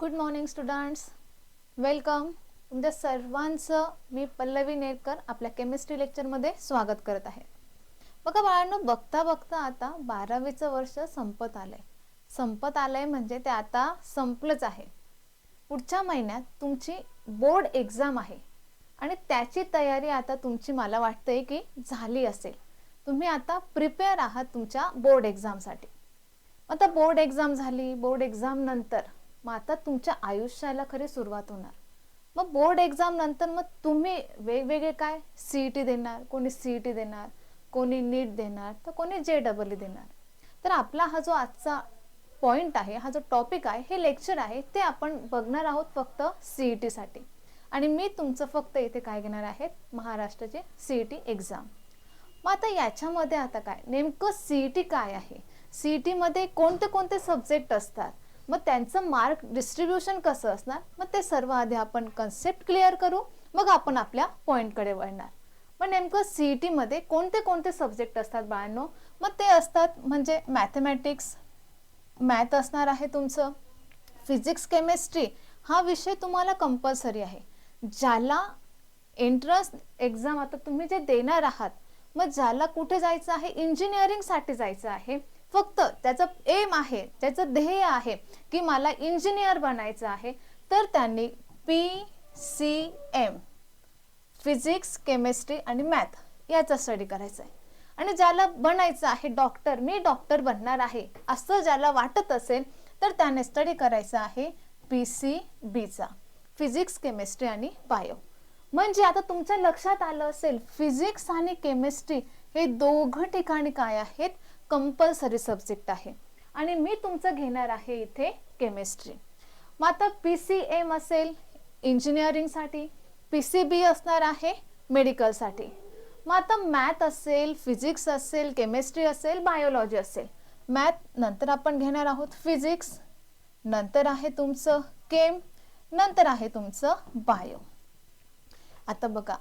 Good morning students welcome तुमच्या सर्वांचं मी पल्लवी नेरकर आपल्या केमिस्ट्री लेक्चरमध्ये स्वागत करत आहे. बघा बाळांनो बघता बघता आता बारावीचं वर्ष संपत आलंय. संपत आलंय म्हणजे ते आता संपलंच आहे. पुढच्या महिन्यात तुमची बोर्ड एक्झाम आहे. आणि त्याची तयारी आता तुमची मला वाटतंय की झाली असेल. तुम्ही आता प्रिपेअर आहात तुमच्या बोर्ड एक्झामसाठी आता बोर्ड एक्झाम झाली बोर्ड एक्झाम नंतर मग आता तुमच्या आयुष्याला खरी सुरुवात होणार. मग बोर्ड एक्झाम नंतर मग तुम्ही वेगवेगळे काय? सी ई टी देणार कोणी सी ई टी देणार कोणी नीट देणार तर कोणी जे डबल ई देणार. तर आपला हा जो आजचा पॉईंट आहे हा जो टॉपिक आहे हे लेक्चर आहे ते आपण बघणार आहोत फक्त सी ई टीसाठी आणि मी तुमचं फक्त इथे काय घेणार आहेत महाराष्ट्राचे सी ई टी एक्झाम मग आता याच्यामध्ये आता काय? नेमकं सी ई टी काय आहे? सी ई टीमध्ये कोणते कोणते सब्जेक्ट असतात? मग त्यांचं मार्क डिस्ट्रीब्युशन कसं असणार? मग ते सर्व आधी आपण कन्सेप्ट क्लिअर करू मग आपण आपल्या पॉईंटकडे वळणार. मग नेमकं सी ई टीमध्ये कोणते कोणते सब्जेक्ट असतात बाळांनो? मग ते असतात म्हणजे मॅथमॅटिक्स मॅथ असणार आहे तुमचं. फिजिक्स केमिस्ट्री हा विषय तुम्हाला कंपल्सरी आहे. ज्याला एंट्रन्स एक्झाम आता तुम्ही जे देणार आहात मग ज्याला कुठे जायचं आहे? इंजिनिअरिंगसाठी जायचं आहे. फक्त त्याचं एम आहे त्याचं ध्येय आहे की मला इंजिनियर बनायचं आहे तर त्यांनी P C M physics chemistry आणि मॅथ याचा स्टडी करायचा आहे. आणि ज्याला बनायचं आहे डॉक्टर मी डॉक्टर बनणार आहे असं ज्याला वाटत असेल तर त्याने स्टडी करायचं आहे पी सी बीचा फिजिक्स केमिस्ट्री आणि बायो. म्हणजे आता तुमच्या लक्षात आलं असेल फिजिक्स आणि केमिस्ट्री हे दोघं ठिकाणी काय आहेत? कंपल्सरी सब्जेक्ट आहे. आणि मी तुमचं घेणार आहे इथे केमिस्ट्री मग आता पी सी एम असेल इंजिनिअरिंगसाठी पी सी बी असणार आहे मेडिकलसाठी मग आता मॅथ असेल फिजिक्स असेल केमिस्ट्री असेल बायोलॉजी असेल. मॅथ नंतर आपण घेणार आहोत फिजिक्स नंतर आहे तुमचं केम नंतर आहे तुमचं बायो आता बघा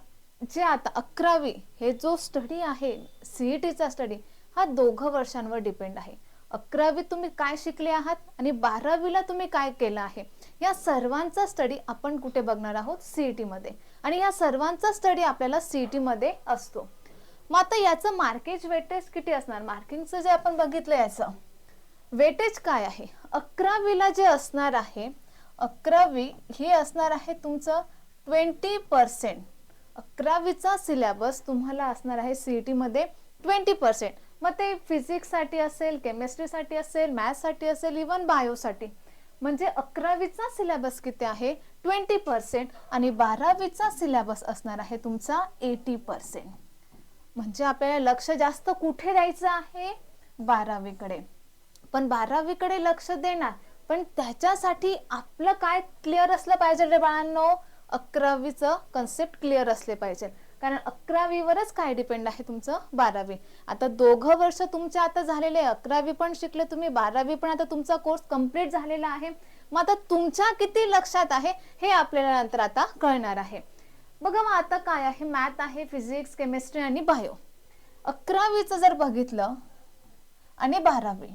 जे आता अकरावी हे जो स्टडी आहे सीई टीचा स्टडी हा दोघं वर्षांवर डिपेंड आहे. अकरावीत तुम्ही काय शिकले आहात आणि बारावीला तुम्ही काय केलं आहे? या सर्वांचा स्टडी आपण कुठे बघणार आहोत? सीईटी मध्ये. आणि या सर्वांचा स्टडी आपल्याला सीईटी मध्ये असतो. मग आता याचं मार्केज वेटेज किती असणार? मार्किंगचं जे आपण बघितलं याचं. वेटेज काय आहे? अकरावीला जे असणार आहे अकरावी हे असणार आहे तुमचं ट्वेंटी पर्सेंट अकरावीचा सिलेबस तुम्हाला असणार आहे सीईटीमध्ये ट्वेंटी पर्सेंट मग ते फिजिक्ससाठी असेल केमिस्ट्रीसाठी असेल मॅथ्ससाठी असेल इवन बायोसाठी म्हणजे अकरावीचा सिलेबस किती आहे? ट्वेंटी पर्सेंट आणि बारावीचा सिलेबस असणार आहे तुमचा एटी पर्सेंट म्हणजे आपल्याला लक्ष जास्त कुठे द्यायचं आहे? बारावीकडे. पण बारावीकडे लक्ष देणार. पण त्याच्यासाठी आपलं काय क्लिअर असलं पाहिजे रे बाळांनो? अकरावीचं कन्सेप्ट क्लिअर असले पाहिजे. कारण अकरावीवरच काय डिपेंड आहे तुमचं? बारावी. आता दोघं वर्ष तुमच्या आता झालेले अकरावी पण शिकले तुम्ही बारावी पण आता तुमचा कोर्स कंप्लीट झालेला आहे. मग आता तुमच्या किती लक्षात आहे हे आपल्याला नंतर आता कळणार आहे. बघा मग आता काय आहे? मॅथ आहे फिजिक्स केमिस्ट्री आणि बायो अकरावीचं जर बघितलं आणि बारावी.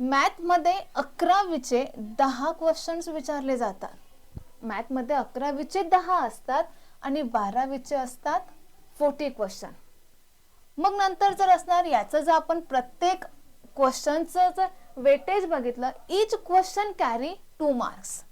मॅथमध्ये अकरावीचे दहा क्वेश्चन्स विचारले जातात. मॅथमध्ये अकरावीचे दहा असतात आणि बारावीचे असतात फोर्टी क्वेश्चन मग नंतर जर असणार याचं जर आपण प्रत्येक क्वेश्चनचं जर वेटेज बघितलं each question carry two marks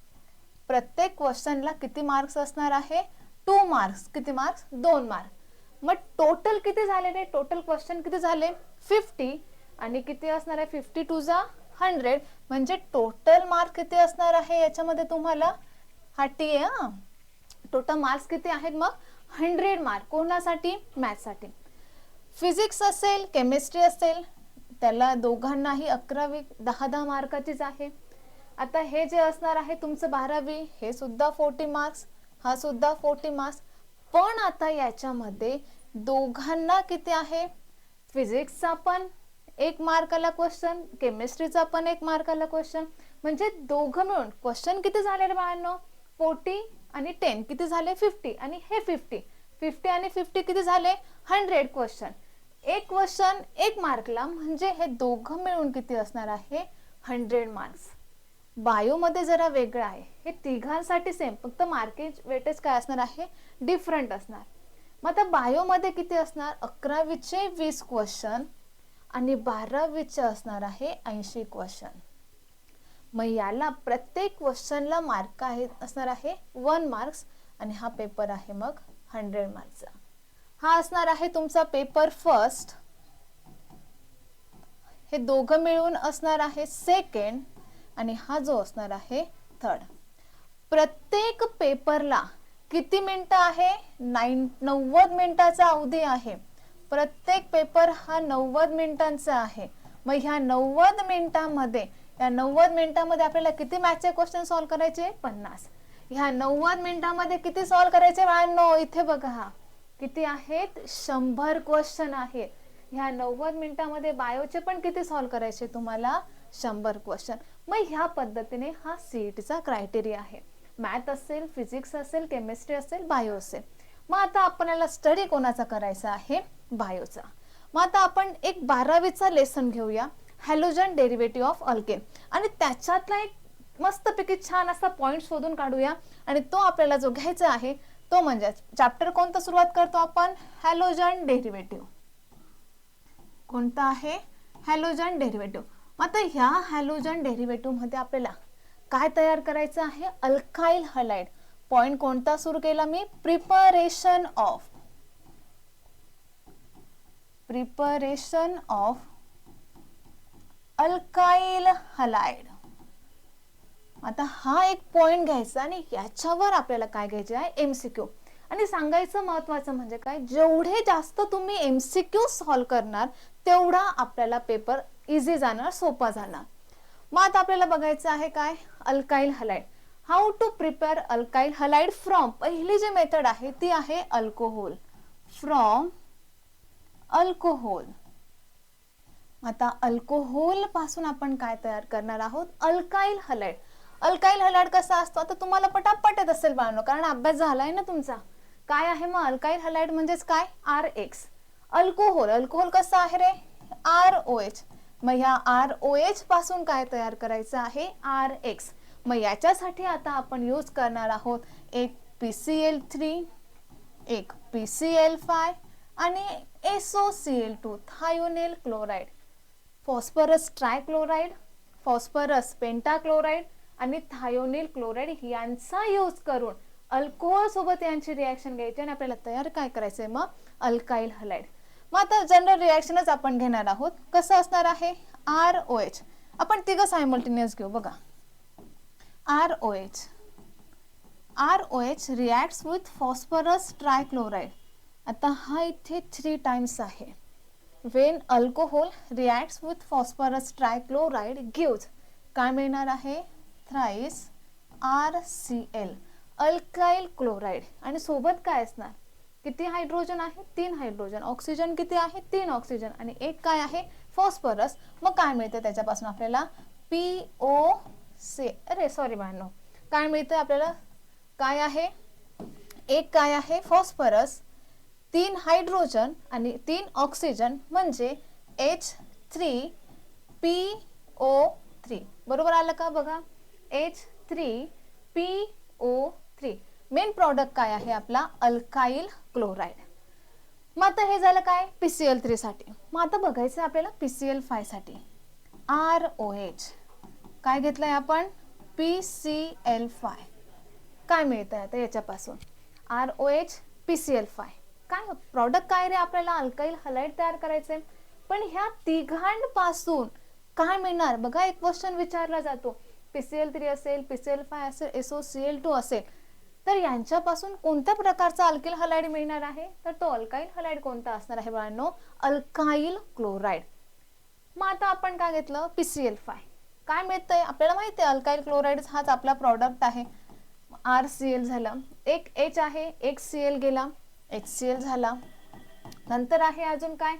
प्रत्येक क्वेश्चनला किती मार्क्स असणार आहे? टू मार्क्स किती मार्क्स दोन मार्क्स मग टोटल किती झाले रे टोटल क्वेश्चन किती झाले? फिफ्टी आणि किती असणार आहे? फिफ्टी टू जा हंड्रेड म्हणजे टोटल मार्क किती असणार आहे याच्यामध्ये तुम्हाला? हा टी आहे टोटल मार्क्स किती आहेत मग? हंड्रेड मार्क कोणासाठी? मॅथ्ससाठी फिजिक्स असेल केमिस्ट्री असेल त्याला दोघांनाही अकरावी दहा दहा मार्काचीच आहे. आता हे जे असणार आहे तुमचं बारावी हे सुद्धा फोर्टी मार्क्स हा सुद्धा फोर्टी मार्क्स पण आता याच्यामध्ये दोघांना किती आहे? फिजिक्सचा पण एक मार्काला क्वेश्चन केमिस्ट्रीचा पण एक मार्काला क्वेश्चन म्हणजे दोघं मिळून क्वेश्चन किती झालेले बाळांनो? फोर्टी आणि टेन किती झाले? फिफ्टी आणि हे फिफ्टी फिफ्टी आणि फिफ्टी किती झाले? हंड्रेड क्वेश्चन एक क्वेश्चन एक मार्कला म्हणजे हे दोघं मिळून किती असणार आहे? हंड्रेड मार्क्स बायोमध्ये जरा वेगळं आहे. हे तिघांसाठी सेम फक्त मार्केज वेटेज काय असणार आहे? डिफरंट असणार. मग आता बायोमध्ये किती असणार? अकरावीचे वीस क्वेश्चन आणि बारावीचे असणार आहे ऐंशी क्वेश्चन मग याला प्रत्येक क्वेश्चनला मार्क आहे असणार आहे वन मार्क्स आणि हा पेपर आहे मग हंड्रेड मार्क्सचा. हा असणार आहे तुमचा पेपर फर्स्ट. हे दोघं मिळून असणार आहे सेकंड आणि हा जो असणार आहे थर्ड. प्रत्येक पेपरला किती मिनिटं आहे? नाईन नव्वद मिनिटाचा अवधी आहे. प्रत्येक पेपर हा नव्वद मिनिटांचा आहे. मग ह्या नव्वद मिनिटांमध्ये या नव्वद मिनिटांमध्ये आपल्याला किती मॅथचे क्वेश्चन सॉल्व्ह करायचे? पन्नास. ह्या नव्वद मिनिटांमध्ये किती सॉल्व्ह करायचे बाळांनो? इथे बघा. किती आहेत? शंभर क्वेश्चन आहेत. ह्या नव्वद मिनिटांमध्ये बायोचे पण किती सॉल्व्ह करायचे तुम्हाला? शंभर क्वेश्चन मग ह्या पद्धतीने हा सीईटीचा क्रायटेरिया आहे. मॅथ असेल फिजिक्स असेल केमिस्ट्री असेल बायो असेल. मग आता आपल्याला स्टडी कोणाचा करायचा आहे? बायोचा मग आता आपण एक बारावीचा लेसन घेऊया. हॅलोजन डेरिव्हेटिव्ह ऑफ अल्केन आणि त्याच्यातला एक मस्तपैकी छान असा पॉईंट शोधून काढूया. आणि तो आपल्याला जो घ्यायचा आहे तो म्हणजे चॅप्टर कोणता सुरुवात करतो आपण? हॅलोजन डेरिव्हेटिव्ह कोणता आहे? हॅलोजन डेरिव्हेटिव्ह मग आता ह्या हॅलोजन डेरिव्हेटिव्हमध्ये आपल्याला काय तयार करायचं आहे? अल्काइल हलाइड पॉइंट कोणता सुरू केला मी? Preparation of preparation of alkyl halide. आता हा एक पॉइंट घ्यायचा आणि याच्यावर आपल्याला काय घ्यायचे आहे? एमसीक्यू आणि सांगायचं महत्वाचं म्हणजे काय? जेवढे जास्त तुम्ही एमसीक्यू सॉल्व्ह करणार तेवढा आपल्याला पेपर इझी जाणार सोपा जाणार. मग आता आपल्याला बघायचं आहे काय? Alkyl halide. How to prepare alkyl halide from पहिली जी मेथड आहे ती आहे अल्कोहोल फ्रॉम अल्कोहोल आता अल्कोहोलपासून आपण काय तयार करणार आहोत? Alkyl halide. अल्काइल हलाइड कसा असतो? आता तुम्हाला पटापट येत असेल बाळांनो कारण अभ्यास झालाय ना तुमचा. काय आहे मग अल्काइल हलाइड म्हणजेच काय? R x. अल्कोहोल. अल्कोहोल कसं आहे रे? R O H. मग ह्या आर ओ एच पासून काय तयार करायचं आहे? R X. मग याच्यासाठी आता आपण यूज करणार आहोत एक पी सी एल थ्री एक पी सी एल फाय आणि SO C L two thionyl chloride. Phosphorus trichloride phosphorus pentachloride आणि थायोनिल क्लोराईड यांचा यूज करून अल्कोहोल सोबत यांची रिॲक्शन घ्यायची आणि आपल्याला तयार काय करायचंय? मग अल्काइल हलाइड मग आता जनरल रिॲक्शनच आपण घेणार आहोत. कसं असणार आहे? आर ओ एच आपण तिघं सायमल्टेनियस घेऊ बघा. R O H R O H reacts with phosphorus trichloride आता हा इथे थ्री टाइम्स आहे. When alcohol reacts with phosphorus trichloride gives. काय मिळणार आहे? Thrice R C L alkyl chloride आणि सोबत काय असणार? किती हायड्रोजन आहे? तीन हायड्रोजन ऑक्सिजन किती आहे? तीन ऑक्सिजन आणि एक काय आहे? फॉस्फरस मग काय मिळतं त्याच्यापासून आपल्याला? पी ओ से अरे सॉरी बाहेर काय मिळतं आपल्याला? काय आहे? एक काय आहे? फॉस्फरस तीन हायड्रोजन आणि तीन ऑक्सिजन म्हणजे H three P O three बरोबर आलं का बघा? H three P O three main product काय आहे आपला? अल्काइल क्लोराईड मग आता हे झालं काय? पी सी एल थ्रीसाठी मग आता बघायचं आपल्याला पी सी एल फायसाठी आर ओ एच काय घेतलं आहे आपण? पी सी एल फाय काय मिळतं आहे आता याच्यापासून? R O H P C L five काय प्रॉडक्ट काय रे आपल्याला अल्काइल हलाईट तयार करायचंय? पण ह्या तिघांपासून काय मिळणार? बघा एक क्वेश्चन विचारला जातो. पीसीएल थ्री असेल पीसीएल फाय असेल एसओ सी एल टू असेल. तर यांच्यापासून कोणत्या प्रकारचा अल्किल हलाईड मिळणार आहे? तर तो अल्काईल हलाईड कोणता असणार आहे बाळांनो? अल्काइल क्लोराईड मग आता आपण काय घेतलं? पीसीएल फाय काय मिळतंय? आपल्याला माहिती आहे अल्काईल क्लोराईड हाच आपला प्रॉडक्ट आहे. आर सी एल झालं. एक एच आहे एक सी एल गेला. एच सी एल झाला. नंतर आहे अजून काय?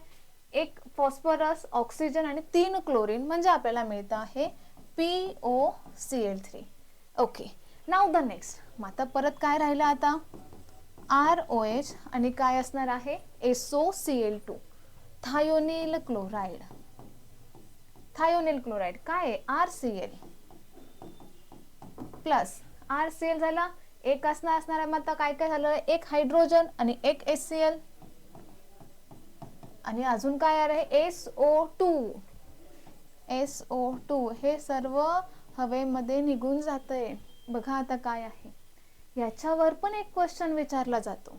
एक फॉस्फरस ऑक्सिजन आणि तीन क्लोरीन म्हणजे आपल्याला मिळतं आहे P O C L three okay now the next मग आता परत काय राहिलं आता? आर ओ एच आणि काय असणार आहे? SO C L two thionyl chloride thionyl chloride काय आहे? R C L plus R C L झाला. एक असणार असणार आहे मग आता काय काय झालं? एक हायड्रोजन आणि एक एस सी एल आणि अजून काय आहे? S O two S O two हे सर्व हवेमध्ये निघून जातंय. बघा आता काय आहे. याच्यावर पण एक क्वेश्चन विचारला जातो.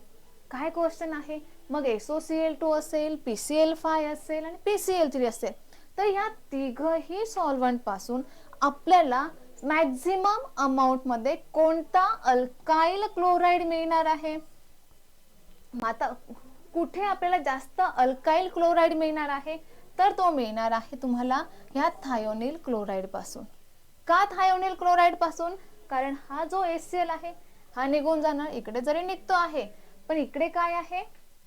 काय क्वेश्चन आहे? मग एसओसीएल टू असेल पी सी एल फाय असेल आणि पी सी एल थ्री असेल. तर या तिघही सॉल्वंटपासून आपल्याला मॅक्झिमम अमाऊंटमध्ये कोणता अल्काईल क्लोराईड मिळणार आहे? मग आता कुठे आपल्याला जास्त अल्काईल क्लोराईड मिळणार आहे? तर तो मिळणार आहे तुम्हाला ह्या थायोनिल क्लोराईडपासून. का थायोनिल क्लोराईडपासून? कारण हा जो एस सी एल आहे हा निघून जाणार इकडे जरी निघतो आहे पण इकडे काय आहे?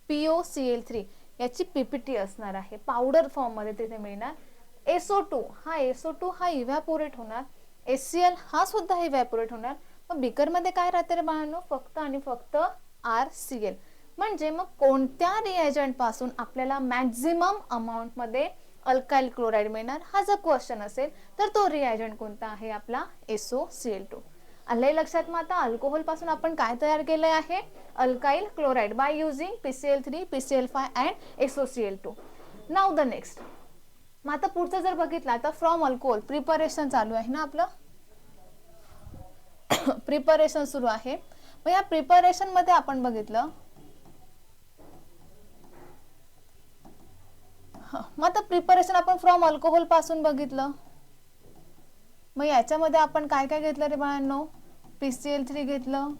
P O C L three याची पीपीटी असणार आहे. पावडर फॉर्ममध्ये तिथे मिळणार. एसओ टू हा एसओ टू हा इव्हॅपोरेट होणार. एस सी एल हा सुद्धा इव्हॅपोरेट होणार. मग बिकरमध्ये काय राहते रे बाळांनो? फक्त आणि फक्त आर सी एल म्हणजे मग कोणत्या रिएजंटपासून आपल्याला मॅक्झिमम अमाऊंटमध्ये अल्काईल अल्काइल क्लोराईड मिळणार? हा जर क्वेश्चन असेल तर तो रिएजंट कोणता आहे आपला? एसओ सी एल टू आलंय लक्षात मग आता अल्कोहोलपासून आपण काय तयार केलंय आहे? Alkyl chloride by using PCL three PCL five and SOCL two now the next मग आता पुढचं जर बघितलं तर फ्रॉम अल्कोहोल प्रिपरेशन चालू आहे ना आपलं? प्रिपरेशन सुरू आहे. मग या प्रिपरेशनमध्ये आपण बघितलं. मग आता प्रिपरेशन आपण फ्रॉम अल्कोहोलपासून बघितलं. मग याच्यामध्ये आपण काय काय घेतलं रे बाळांनो? पी सी एल थ्री घेतलं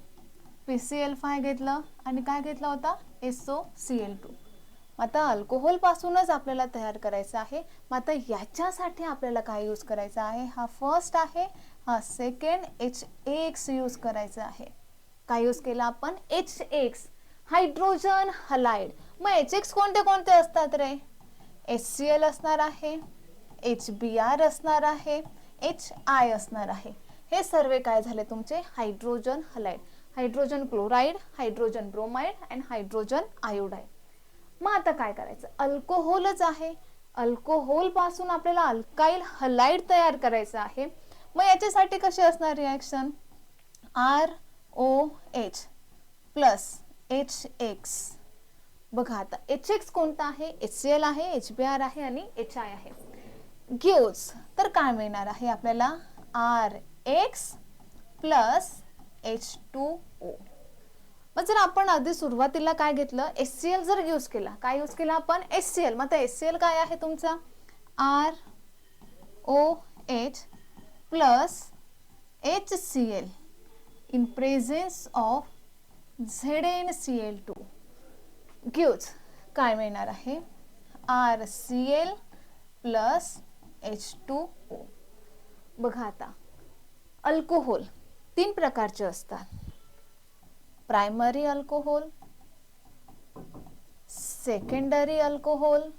पी सी एल फाय घेतलं आणि काय घेतला होता? एसओ सी एल टू आता अल्कोहोल पासूनच आपल्याला तयार करायचं आहे. मग आता याच्यासाठी आपल्याला काय यूज करायचं आहे? हा फर्स्ट आहे हा सेकंड एच एक्स यूज करायचा आहे. काय यूज केला आपण? एच एक्स हायड्रोजन हलाइड मग एच एक्स कोणते कोणते असतात रे? एच सी एल असणार आहे एच बी आर असणार आहे एच आय असणार आहे. हे सर्व काय झाले तुमचे? Hydrogen halide hydrogen chloride hydrogen bromide and hydrogen iodide मग आता काय करायचं? अल्कोहोलच आहे. अल्कोहोलपासून आपल्याला अल्काईल हलाईड तयार करायचं आहे. मग याच्यासाठी कशी असणार reaction R O H plus H X बघा आता एच एक्स कोणता आहे? एच सी एल आहे एच बी आर आहे आणि एच आय आहे. गिव्स तर काय मिळणार आहे आपल्याला? R X plus H two O मग जर आपण आधी सुरुवातीला काय घेतलं? एस सी एल जर यूज केला काय यूज केला आपण? एस सी एल मग आता एस सी एल काय आहे तुमचा? R O H plus H C L in presence of Z N C L two guys काय मिळणार आहे? R C L plus H two O बघा आता. अल्कोहोल तीन प्रकारचे असतात. प्रायमरी अल्कोहोल सेकंडरी अल्कोहोल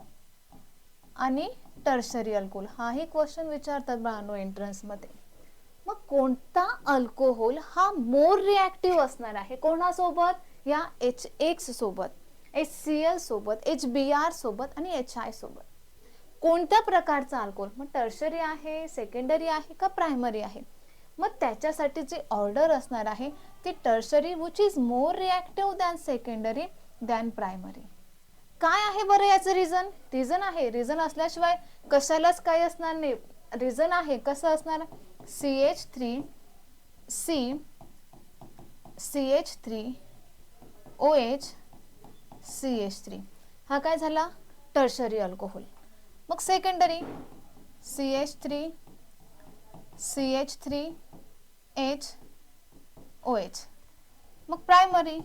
आणि टर्शरी अल्कोहोल हाही क्वेश्चन विचारतात बाळांनो एंट्रन्समध्ये मग कोणता अल्कोहोल हा मोर रिॲक्टिव्ह असणार आहे? कोणासोबत? या एच एक्स सोबत एच सी एल सोबत एच बी आर सोबत आणि एच आय सोबत. कोणत्या प्रकारचा अल्कोहोल मग टर्शरी आहे सेकंडरी आहे का प्रायमरी आहे? मग त्याच्यासाठी जे ऑर्डर असणार आहे ती tertiary which is more reactive than secondary than primary काय आहे बरं याचं रिझन रिझन आहे. रिझन असल्याशिवाय कशालाच काही असणार नाही. रिझन आहे कसं असणार? C H three C C H three O H C H three हा काय झाला? टर्शरी अल्कोहोल मग secondary C H three C H three H O H. मग primary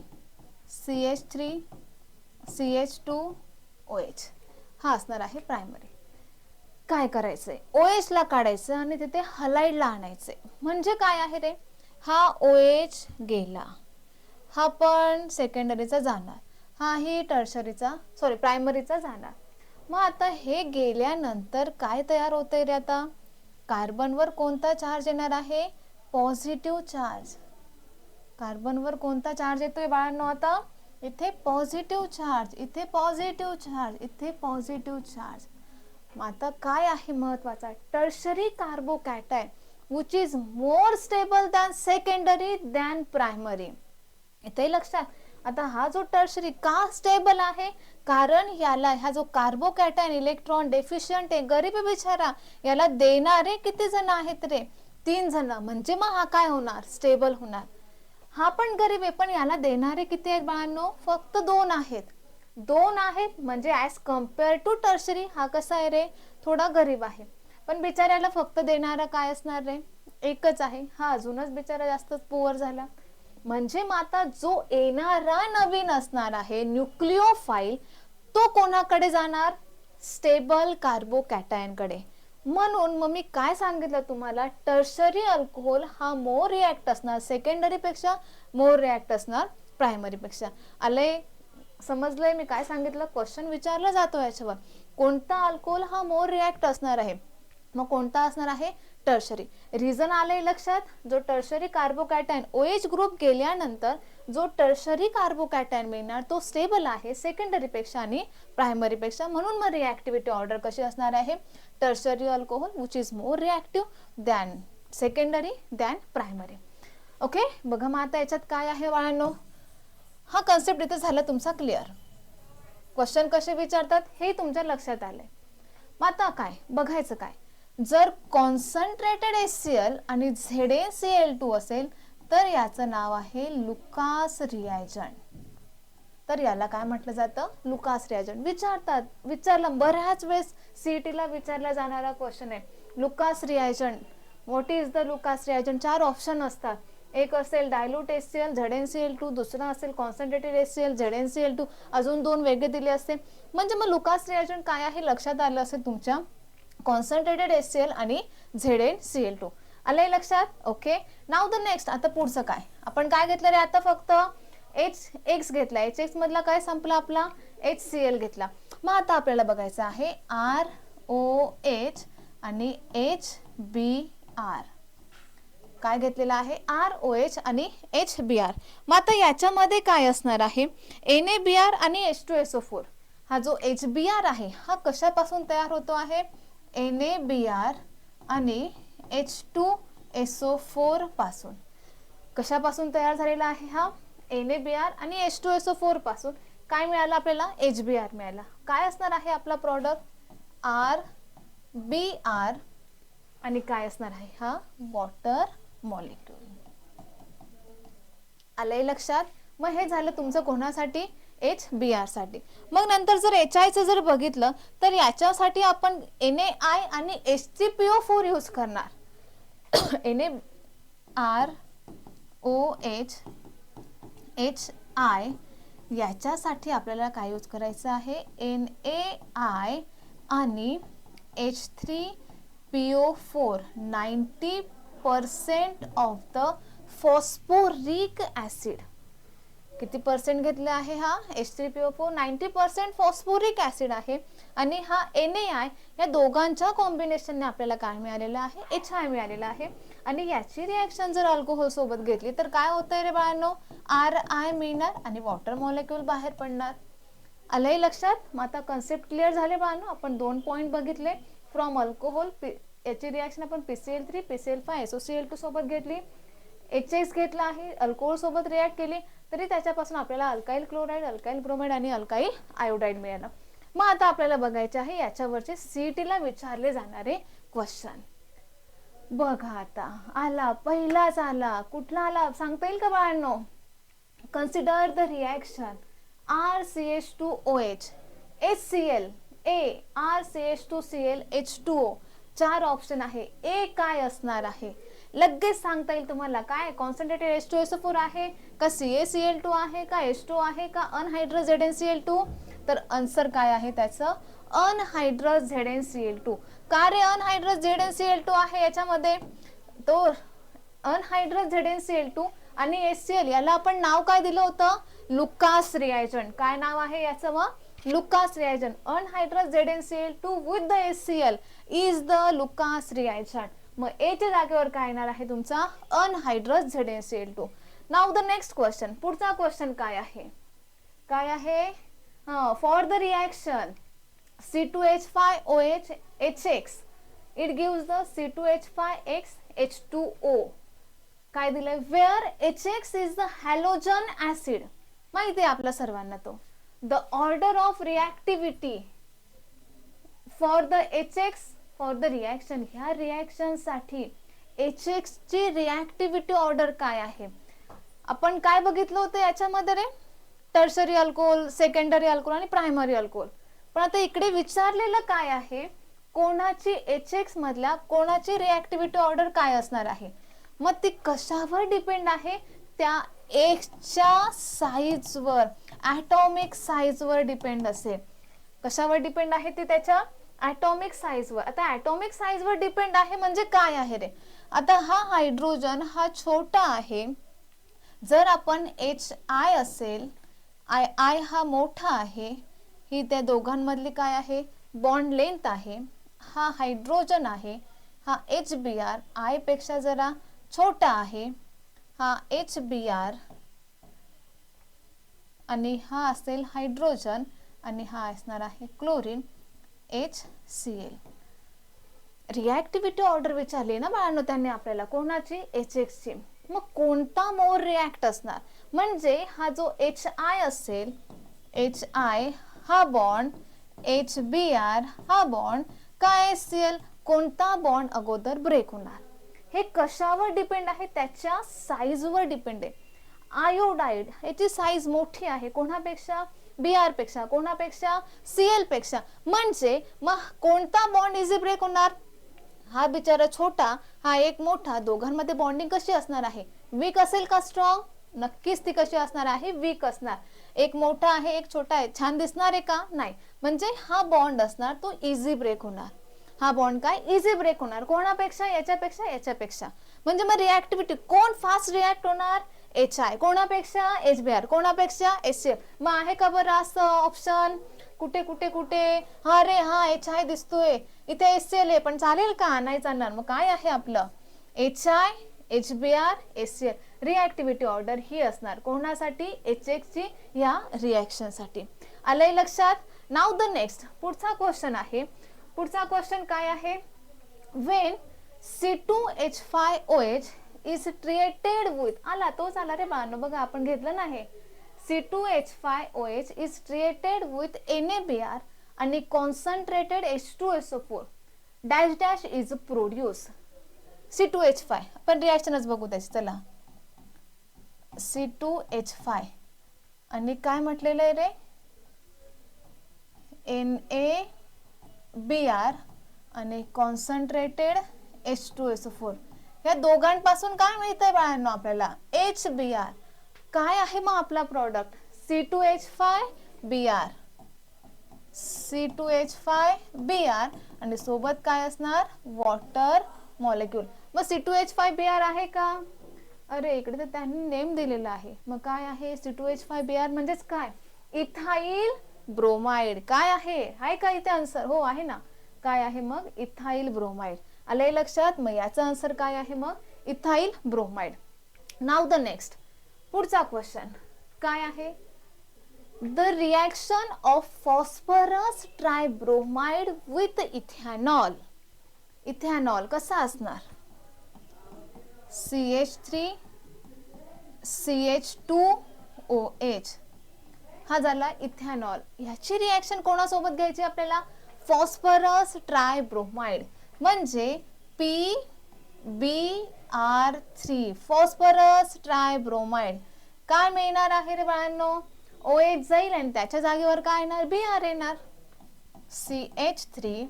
C H three C H two O H. हा असणार आहे primary काय करायचंय? ओ एचला काढायचं आणि तिथे हलाईडला आणायचंय. म्हणजे काय आहे रे? हा ओ एच गेला. हा पण सेकंडरीचा जाणार. हा ही टर्शरीचा सॉरी प्रायमरीचा जाणार. मग आता हे गेल्यानंतर काय तयार होतंय रे आता? कार्बनवर कोणता चार्ज येणार आहे? पॉझिटिव्ह चार्ज कार्बनवर कोणता चार्ज येतोय बाळांनो आता? इथे पॉझिटिव्ह चार्ज इथे पॉझिटिव्ह चार्ज इथे पॉझिटिव्ह चार्ज मग आता काय आहे महत्त्वाचा? Tertiary carbocation which is more stable than secondary than primary इथे लक्षात. आता हा जो टर्शरी का स्टेबल आहे? कारण याला हा जो कार्बोकॅटायन इलेक्ट्रॉन डेफिशियंट आहे गरीब बिचारा याला देणारे किती जण आहेत रे? तीन जण. म्हणजे मग हा काय होणार? स्टेबल होणार. हा पण गरीब आहे पण याला देणारे किती आहेत बाळांनो? फक्त दोन आहेत. दोन आहेत म्हणजे ॲज कंपेअर टू टर्शरी हा कसा आहे रे? थोडा गरीब आहे. पण बिचाऱ्याला फक्त देणारा काय असणार रे? एकच आहे. हा अजूनच बिचारा जास्तच पुअर झाला. म्हणजे माता जो येणारा नवीन असणार आहे न्यूक्लिओफाईल तो कोणाकडे जाणार? स्टेबल कार्बोकॅटायनकडे म्हणून मग मी काय सांगितलं तुम्हाला? टर्शरी अल्कोहोल हा मोर रिॲक्ट असणार. सेकंडरीपेक्षा मोर रिॲक्ट असणार प्रायमरीपेक्षा आलंय समजलंय मी काय सांगितलं? क्वेश्चन विचारला जातो याच्यावर. कोणता अल्कोहोल हा मोर रिॲक्ट असणार आहे? मग कोणता असणार आहे? टर्शरी रिझन आलंय लक्षात? जो tertiary carbocation O H group गेल्यानंतर जो टर्शरी कार्बोकॅटायन मिळणार तो स्टेबल आहे सेकंडरी पेक्षा आणि प्रायमरी पेक्षा. म्हणून मग रिॲक्टिव्हिटी ऑर्डर कशी असणार आहे? Tertiary alcohol which is more reactive than secondary than primary okay बघा मग आता याच्यात काय आहे बाळांनो? हा कन्सेप्ट इथे झाला तुमचा क्लिअर क्वेश्चन कसे विचारतात? हे तुमच्या लक्षात आलंय. मग आता काय? बघायचं काय? जर कॉन्सन्ट्रेटेड एस सी एल आणि Z A C L two असेल तर याचं नाव आहे लुकास रियाजन तर याला काय म्हटलं जातं? लुकास रियाजंट विचारतात. विचारलं. बऱ्याच वेळेस सीईटीला विचारला जाणारा क्वेश्चन आहे. Lucas reagent what is the Lucas reagent चार ऑप्शन असतात. एक असेल dilute S C L Z N C L two दुसरं असेल concentrated S C L Z N C L two अजून दोन वेगळे दिले असते. म्हणजे मग लुकास रियाजंट काय आहे? लक्षात आलं असेल तुमच्या? कॉन्सन्ट्रेटेड एस सी एल आणि Z N C L two आलंय लक्षात? ओके नाव द नेक्स्ट आता पुढचं काय? आपण काय घेतलं रे? आता फक्त एच एक्स घेतला. एच एक्स मधला काय संपला आपला? एच सी एल घेतला. मग आता आपल्याला बघायचं आहे आर ओ एच आणि एच बी आर काय घेतलेलं आहे? आर ओ एच आणि एच बी आर मग आता याच्यामध्ये काय असणार आहे? एन ए बी आर आणि H two S O four हा जो एच बी आर आहे हा कशापासून तयार होतो आहे? एन ए बी आर आणि एच टू एस ओ फोरपासून. कशापासून तयार झालेला आहे हा? एन ए बी आर आणि एच टू एस ओ फोरपासून काय मिळालं आपल्याला? एच बी आर मिळाला. काय असणार आहे आपला प्रॉडक्ट आर बी आर आणि काय असणार आहे? हा? वॉटर मॉलिक्युल आलंय लक्षात? मग हे झालं तुमचं कोणासाठी? एच बी आरसाठी. मग नंतर जर एच आयचं जर बघितलं तर याच्यासाठी आपण एन ए आय आणि H C P O four use करणार. N A R O H H I याच्यासाठी आपल्याला काय यूज करायचं आहे? एन ए आय आणि H three P O four ninety percent of the phosphoric acid किती percent घेतला आहे हा? H three P O four ninety percent phosphoric acid आहे. आणि हा एन ए आय या दोघांच्या कॉम्बिनेशनने आपल्याला काय मिळालेलं आहे? एच आय मिळालेला आहे. आणि याची रिॲक्शन जर अल्कोहोल सोबत घेतली तर काय होतंय रे बाळांनो? आर आय मिळणार आणि वॉटर मॉलिक्यूल बाहेर पडणार. आलंय लक्षात? मग आता कन्सेप्ट क्लिअर झाले बाळांनो. आपण दोन पॉईंट बघितले. फ्रॉम अल्कोहोल याची रिॲक्शन आपण P C L three P C L five SOCL two सोबत घेतली. एच एक्स घेतला आहे. अल्कोहोल सोबत रिॲक्ट केली. तरी त्याच्यापासून आपल्याला अल्काईल क्लोराईड अल्काईल ब्रोमाइड आणि अल्काईल आयोडाईड मिळालं. मग आता आपल्याला बघायचे आहे याच्यावरचे सी टीला विचारले जाणारे क्वेश्चन बघा आता आला पहिलाच आला. कुठला आला? सांगता येईल का बाळांनो? Consider the reaction R C H two O H H C L A R C H two C L H two O चार ऑप्शन आहे. ए काय असणार आहे? लगेच सांगता येईल तुम्हाला काय? Concentrated H two S four आहे का C A C L two आहे का एच टू आहे का anhydrous Z N C L two तर आन्सर काय आहे त्याचं? Anhydrous Z N C L two का रे anhydrous Z N C L two आहे. याच्यामध्ये तो anhydrous Z N C L two आणि एस सी एल याला आपण नाव काय दिलं होतं? लुकास रियायजन काय नाव आहे याचं मग? Lucas reagent anhydrous Z N C L two with the S C L is the Lucas reagent मग एच्या जागेवर काय येणार आहे तुमचा? Anhydrous Z N C L two now the next question पुढचा क्वेश्चन काय आहे? काय आहे? For the reaction C two H five O H H X it gives the C2H5X H two O काय दिलंय? Where H X is the halogen acid माहिती आहे आपल्या सर्वांना तो. The order of reactivity for the H X for the reaction ह्या रिॲक्शनसाठी H x ची रिॲक्टिव्हिटी ऑर्डर काय आहे? आपण काय बघितलं होतं याच्यामध्ये रे? टर्सरी अल्कोहोल सेकंडरी अल्कोहोल आणि प्रायमरी अल्कोहोल पण आता इकडे विचारलेलं काय आहे? कोणाची एच एक्स मधल्या कोणाची रिॲक्टिव्हिटी ऑर्डर काय असणार आहे? मग ती कशावर डिपेंड आहे? त्या एक्सच्या साईजवर ॲटॉमिक साईजवर डिपेंड असेल. कशावर डिपेंड आहे ते त्याच्या? ॲटॉमिक साईजवर आता ॲटॉमिक साईजवर डिपेंड आहे म्हणजे काय आहे रे? आता हा हायड्रोजन हा छोटा आहे. जर आपण एच आय असेल आय आय हा मोठा आहे ही त्या दोघांमधली काय आहे? बॉन्ड लेंथ आहे. हा हायड्रोजन आहे. हा एच बी आर आयपेक्षा जरा छोटा आहे. हा एच बी आर आणि हा असेल हायड्रोजन आणि हा असणार आहे chlorine H C L reactivity order विचारली ना बाळांनो त्यांनी आपल्याला? कोणाची? एच एक्सची मग कोणता मोर रिॲक्ट असणार? म्हणजे हा जो एच आय असेल एच आय हा बॉन्ड एच बी आर हा बॉन्ड काय एस सी एल कोणता बॉन्ड अगोदर ब्रेक होणार? हे कशावर डिपेंड आहे? त्याच्या साईजवर डिपेंड आहे. आयोडाईड याची साईज मोठी आहे. कोणापेक्षा? बी आरपेक्षा. कोणापेक्षा? सी एलपेक्षा. म्हणजे मग कोणता बॉन्ड इझी ब्रेक होणार? हा बिचारा छोटा हा एक मोठा दोघांमध्ये बॉन्डिंग कशी असणार आहे? वीक असेल का स्ट्रॉंग नक्कीच ती कशी असणार आहे? वीक असणार. एक मोठा आहे एक छोटा आहे. छान दिसणार आहे का? नाही. म्हणजे हा बॉन्ड असणार तो इझी ब्रेक होणार. हा बॉन्ड काय? इझी ब्रेक होणार. कोणापेक्षा? याच्यापेक्षा? याच्यापेक्षा. म्हणजे मग रिॲक्टिव्हिटी कोण फास्ट रिॲक्ट होणार? एच आय कोणापेक्षा? एच बी आर कोणापेक्षा? एच सी मग आहे का बरं असं ऑप्शन कुठे कुठे कुठे? हा रे हा एच आय दिसतोय. इथे एस सी एल आहे पण चालेल का? नाही चालणार. मग काय आहे आपलं? H I H B R S C L reactivity order ही असणार. कोणासाठी? एच एक्सची या रिॲक्शनसाठी आलंय लक्षात? नाव द नेक्स्ट पुढचा क्वेश्चन आहे. पुढचा क्वेश्चन काय आहे? When C two H five O H is treated with आला तोच आला रे बाळांनो. बघा आपण घेतलं नाही C two H five O H is treated with N A B R आणि concentrated H two S O four dash dash is produce C two H five आपण रिॲक्शनच बघू त्याची चला. सी टू एच फाय आणि काय म्हटलेलं आहे रे? एन ए बी आर आणि concentrated H two S four या दोघांपासून काय मिळतंय बाळांनो आपल्याला? एच बी आर काय आहे मग आपला product C two H five B R C two H five B R आणि सोबत काय असणार? वॉटर मॉलिक्यूल मग C two H five B R आहे का? अरे इकडे तर त्यांनी नेम दिलेला आहे. मग काय आहे? C two H five B R म्हणजेच काय? Ethyl bromide. काय आहे? आहे का इथे आन्सर हो आहे ना. काय आहे मग? Ethyl bromide. आलंय लक्षात? मग याचा आन्सर काय आहे मग? Ethyl bromide. Now the next पुढचा क्वेश्चन काय आहे? The reaction of phosphorus tribromide with ethanol ethanol कसा असणार? C H three C H two O H हा झाला इथॅनॉल. ह्याची रिॲक्शन कोणासोबत घ्यायची आपल्याला? फॉस्फरस ट्रायब्रोमाइड म्हणजे P B R three phosphorus tribromide काय मिळणार आहे रे बाळांनो? ओ एच जाईल आणि त्याच्या जागेवर काय येणार? बी आर येणार. C H three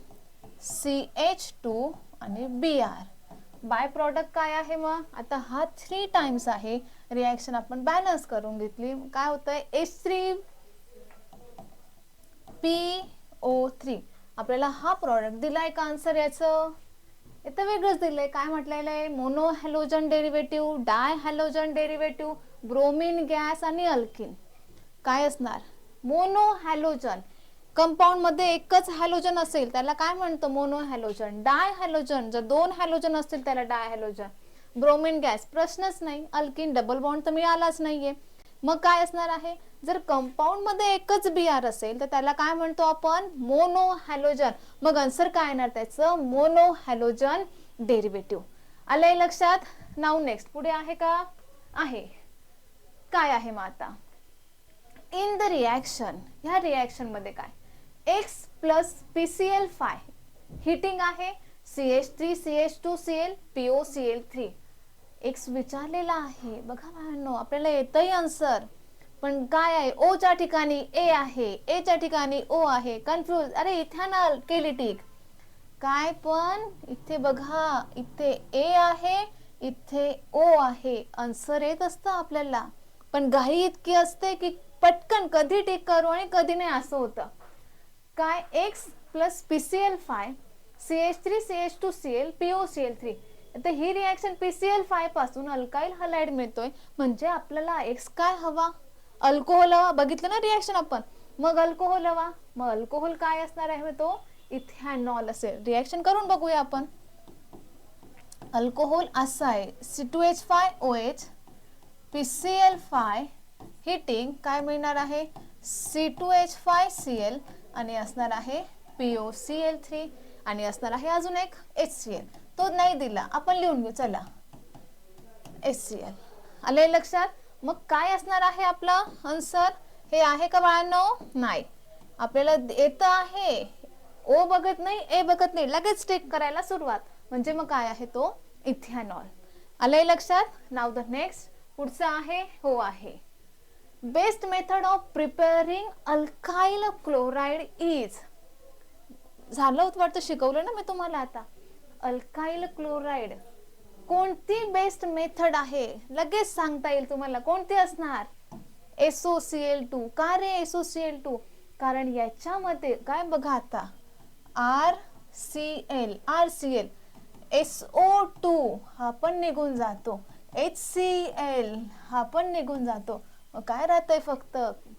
C H two आणि बी आर बाय प्रॉडक्ट काय आहे मग? आता हा थ्री टाइम्स आहे. रिॲक्शन आपण बॅलन्स करून घेतली. काय होतंय? H three P O three आपल्याला हा प्रॉडक्ट दिलाय का आन्सर याचं? इथं वेगळंच दिलंय. काय म्हटलेलं आहे? Mono halogen derivative di halogen derivative bromine gas आणि अल्किन काय असणार? मोनो हॅलोजन कंपाऊंडमध्ये एकच हॅलोजन असेल त्याला काय म्हणतो? मोनो हॅलोजन डाय हॅलोजन जर दोन हॅलोजन असतील त्याला डाय हॅलोजन ब्रोमिन गॅस प्रश्नच नाही. अल्किन डबल बॉन्ड तर मिळालाच नाहीये. मग काय असणार आहे? जर कंपाऊंडमध्ये एकच बी आर असेल तर त्याला काय म्हणतो आपण? मोनो हॅलोजन मग आन्सर काय येणार त्याचं? मोनो हॅलोजन डेरिव्हेटिव्ह आलंय लक्षात? नाव नेक्स्ट पुढे आहे का? आहे. काय आहे मग आता? इन द रिॲक्शन ह्या रिॲक्शनमध्ये काय? X plus P C L five heating आहे C H three C H two C L P O C L three X विचारलेला आहे. बघा बाळांनो आपल्याला येतही आन्सर पण काय आहे? ओ च्या ठिकाणी ए आहे. ए च्या ठिकाणी ओ आहे. कन्फ्युज अरे इथॅनॉल केली टीक. काय पण? इथे बघा इथे ए आहे इथे ओ आहे. आन्सर येत असतं आपल्याला. पण घाई इतकी असते की पटकन कधी टिक करू आणि कधी नाही असं होतं. काय X plus P C L five C H three C H two C L P O C L three तर ही रिॲक्शन पी सी एल फायपासून अल्काईल हलाइड मिळतोय. म्हणजे आपल्याला एक्स काय हवा? अल्कोहोल हवा. बघितलं ना रिॲक्शन आपण? मग अल्कोहोल हवा. मग अल्कोहोल काय असणार आहे तो हो? इथॅनॉल असेल. रिॲक्शन करून बघूया आपण. अल्कोहोल असा आहे. C two H five O H P C L five heating काय मिळणार आहे? C two H five C L आणि असणार आहे P O C L three आणि असणार आहे अजून एक एच सी एल तो नाही दिला. आपण लिहून घेऊ. चला. एच सी एल आले लक्षात? मग काय असणार आहे आपला आन्सर हे आहे का बाळांनो? नाही. आपल्याला येतं आहे. ओ बघत नाही ए बघत नाही. लगेच टेक करायला सुरुवात. म्हणजे मग काय आहे तो? इथेनॉल. आलंय लक्षात? नाव द नेक्स्ट पुढचं आहे हो आहे. Best method of preparing alkyl chloride is. झालं होतं वाटतं शिकवलं ना मी तुम्हाला आता. Alkyl chloride. कोणती बेस्ट मेथड आहे? लगेच सांगता येईल तुम्हाला. कोणती असणार? एसोसिएल टू का रे एसोसिएल टू कारण याच्यामध्ये काय बघा आता? R C L R C L S O two हा पण निघून जातो. एच सी एल हा पण निघून जातो. काय राहतंय फक्त?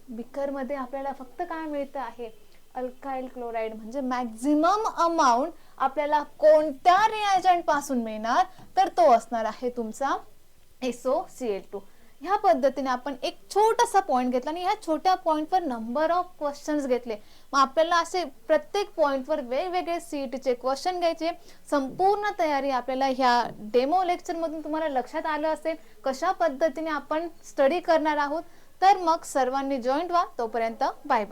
बिकरमध्ये आपल्याला फक्त काय मिळतं आहे? अल्काईल क्लोराईड म्हणजे मॅक्झिमम अमाऊंट आपल्याला कोणत्या रिएजंटपासून मिळणार? तर तो असणार आहे तुमचा एसओ सी एल टू ह्या पद्धतीने आपण एक छोटासा पॉईंट घेतला आणि ह्या छोट्या पॉईंटवर नंबर ऑफ क्वेश्चन्स घेतले. मग आपल्याला असे प्रत्येक पॉईंटवर वेगवेगळे सीईटीचे क्वेश्चन घ्यायचे. संपूर्ण तयारी आपल्याला ह्या डेमो लेक्चरमधून तुम्हाला लक्षात आलं असेल कशा पद्धतीने आपण स्टडी करणार आहोत. तर मग सर्वांनी जॉईंट व्हा. तोपर्यंत बाय बाय